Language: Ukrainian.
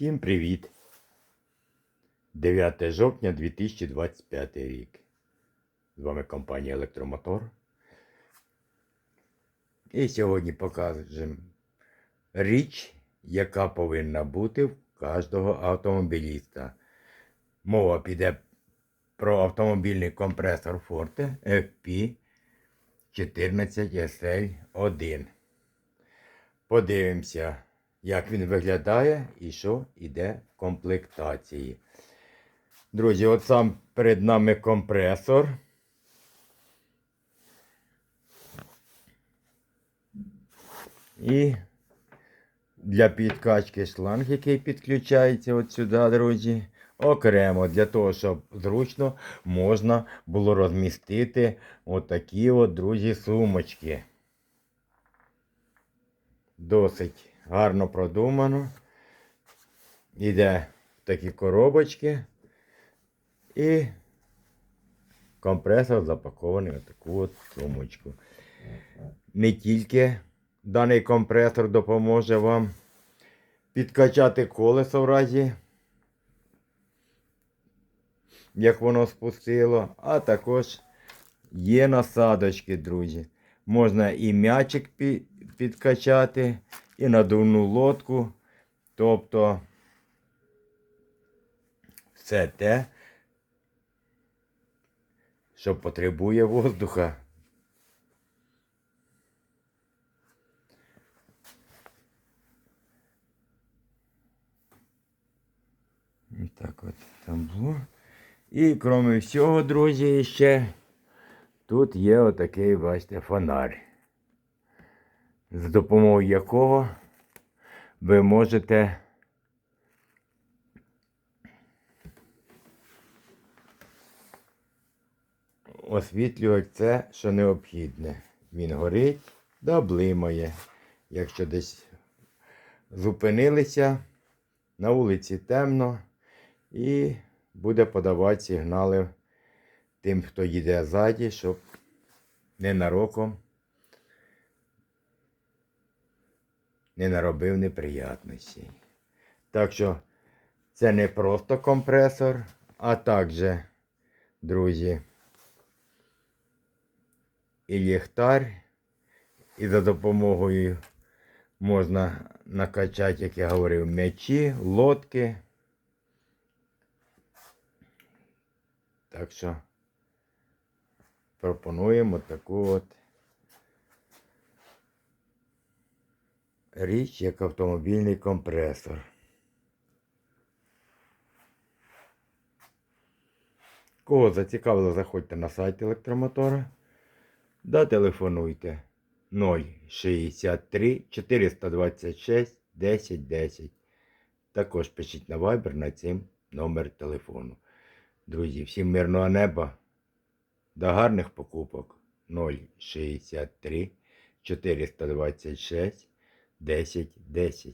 Всім привіт! 9 жовтня 2025 рік. З вами компанія Електромотор. І сьогодні покажемо річ, яка повинна бути в кожного автомобіліста. Мова піде про автомобільний компресор Forte FP 14 SL 1. Подивимося, як він виглядає і що йде в комплектації. Друзі, от сам перед нами компресор. І для підкачки шланг, який підключається от сюди, друзі. Окремо для того, щоб зручно можна було розмістити отакі от, друзі, сумочки. Досить гарно продумано. Іде в такі коробочки. І компресор запакований в таку от сумочку. Не тільки даний компресор допоможе вам підкачати колесо в разі, як воно спустило, а також є насадочки, друзі. Можна і м'ячик підкачати, і надувну лодку. Тобто все те, що потребує воздуха. Так от там було. І крім всього, друзі, ще тут є отакий, бачите, фонарь, з допомогою якого ви можете освітлювати це, що необхідне. Він горить да блимає. Якщо десь зупинилися, на вулиці темно і буде подавати сигнали тим, хто їде ззаді, щоб ненароком не наробив неприятностей. Так що це не просто компресор, а також, друзі, і ліхтар, і за допомогою можна накачати, як я говорив, м'ячі, лодки. Так що пропонуємо таку от річ, як автомобільний компресор. Кого зацікавило, заходьте на сайт електромотора. Да телефонуйте 063 426 10 10. Також пишіть на Viber на цим номер телефону. Друзі, всім мирного неба. До гарних покупок 063 426 10 10.